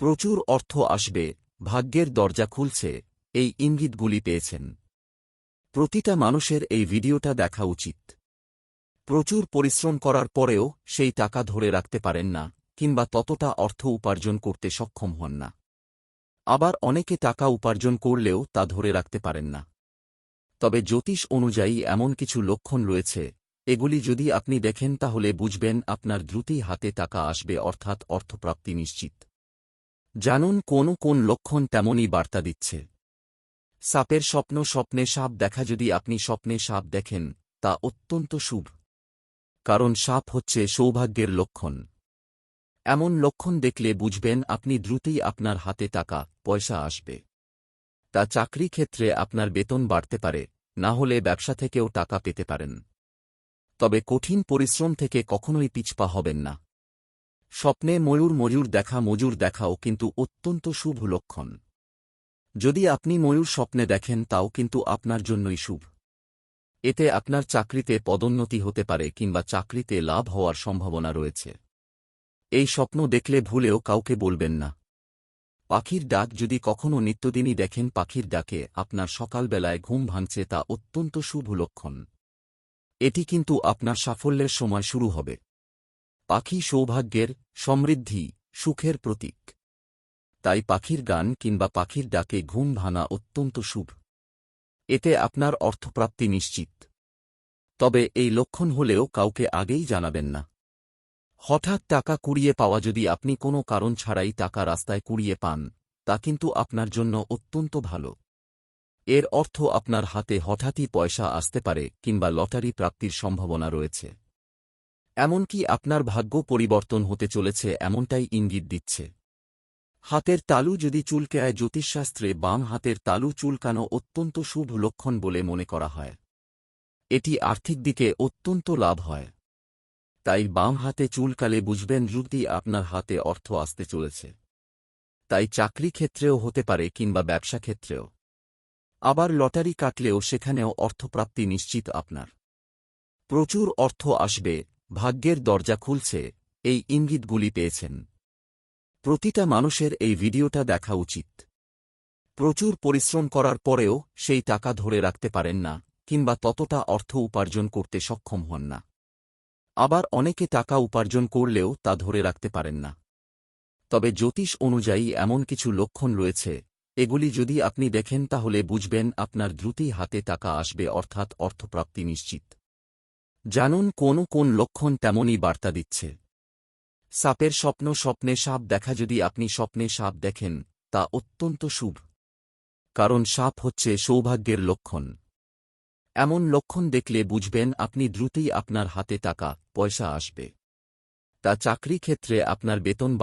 প্রচুর অর্থ আসবে, ভাগ্যের দরজা খুলছে, এই ইঙ্গিতগুলি পেয়েছেন। প্রতিটা মানুষের এই ভিডিওটা দেখা উচিত। প্রচুর পরিশ্রম করার পরেও সেই টাকা ধরে রাখতে পারেন না, কিংবা ততটা অর্থ উপার্জন করতে সক্ষম হন না। আবার অনেকে টাকা উপার্জন করলেও তা ধরে রাখতে পারেন না। তবে জ্যোতিষ অনুযায়ী এমন কিছু লক্ষণ রয়েছে, এগুলি যদি আপনি দেখেন তাহলে বুঝবেন আপনার দ্রুতই হাতে টাকা আসবে অর্থাৎ অর্থপ্রাপ্তি নিশ্চিত। জানুন কোন কোন লক্ষণ তেমনই বার্তা দিচ্ছে। সাপের স্বপ্ন স্বপ্নে সাপ দেখা যদি আপনি স্বপ্নে সাপ দেখেন, তা অত্যন্ত শুভ। কারণ সাপ হচ্ছে সৌভাগ্যের লক্ষণ। এমন লক্ষণ দেখলে বুঝবেন আপনি দ্রুতই আপনার হাতে টাকা, পয়সা আসবে। তা চাকরি ক্ষেত্রে আপনার বেতন বাড়তে পারে, না হলে ব্যবসা থেকেও টাকা পেতে পারেন। তবে কঠিন পরিশ্রম থেকে কখনোই পিছপা হবেন না। স্বপ্নে ময়ূর ময়ূর দেখা মজুর দেখাও কিন্তু অত্যন্ত শুভ লক্ষণ। যদি আপনি ময়ূর স্বপ্নে দেখেন তাও কিন্তু আপনার জন্যই শুভ। এতে আপনার চাকরিতে পদোন্নতি হতে পারে কিংবা চাকরিতে লাভ হওয়ার সম্ভাবনা রয়েছে। এই স্বপ্ন দেখলে ভুলেও কাউকে বলবেন না। পাখির ডাক যদি কখনও নিত্যদিনই দেখেন পাখির ডাকে আপনার সকালবেলায় ঘুম ভাঙছে তা অত্যন্ত শুভ লক্ষণ। এটি কিন্তু আপনার সাফল্যের সময় শুরু হবে। পাখি সৌভাগ্যের, সমৃদ্ধি, সুখের প্রতীক। তাই পাখির গান কিংবা পাখির ডাকে ঘুম ভাঙা অত্যন্ত শুভ। এতে আপনার অর্থপ্রাপ্তি নিশ্চিত। তবে এই লক্ষণ হলেও কাউকে আগেই জানাবেন না। হঠাৎ টাকা কুড়িয়ে পাওয়া যদি আপনি কোনো কারণ ছাড়াই টাকা রাস্তায় কুড়িয়ে পান, তা কিন্তু আপনার জন্য অত্যন্ত ভালো। এর অর্থ আপনার হাতে হঠাৎই পয়সা আসতে পারে কিংবা লটারি প্রাপ্তির সম্ভাবনা রয়েছে। এমনকি আপনার ভাগ্য পরিবর্তন হতে চলেছে এমনটাই ইঙ্গিত দিচ্ছে। হাতের তালু যদি চুলকায় জ্যোতিষশাস্ত্রে বাম হাতের তালু চুলকানো অত্যন্ত শুভ লক্ষণ বলে মনে করা হয়। এটি আর্থিক দিকে অত্যন্ত লাভ হয়। তাই বাম হাতে চুলকালে বুঝবেন দ্রুতি আপনার হাতে অর্থ আসতে চলেছে। তাই চাকরি ক্ষেত্রেও হতে পারে কিংবা ব্যবসা ক্ষেত্রেও। আবার লটারি কাটলেও সেখানেও অর্থপ্রাপ্তি নিশ্চিত আপনার। প্রচুর অর্থ আসবে ভাগ্যের দরজা খুলছে, এই ইঙ্গিতগুলি পেয়েছেন। প্রতিটা মানুষের এই ভিডিওটা দেখা উচিত। প্রচুর পরিশ্রম করার পরেও সেই টাকা ধরে রাখতে পারেন না, কিংবা ততটা অর্থ উপার্জন করতে সক্ষম হন না। আবার অনেকে টাকা উপার্জন করলেও তা ধরে রাখতে পারেন না। তবে জ্যোতিষ অনুযায়ী এমন কিছু লক্ষণ রয়েছে, এগুলি যদি আপনি দেখেন তাহলে বুঝবেন আপনার দ্রুতই হাতে টাকা আসবে অর্থাৎ অর্থপ্রাপ্তি নিশ্চিত। জানুন কোন কোন লক্ষণ তেমনই বার্তা দিচ্ছে। সাপের স্বপ্ন স্বপ্নে সাপ দেখা যদি আপনি স্বপ্নে সাপ দেখেন, তা অত্যন্ত শুভ। কারণ সাপ হচ্ছে সৌভাগ্যের লক্ষণ। এমন লক্ষণ দেখলে বুঝবেন আপনি দ্রুতই আপনার হাতে টাকা, পয়সা আসবে। তা চাকরি ক্ষেত্রে আপনার বেতন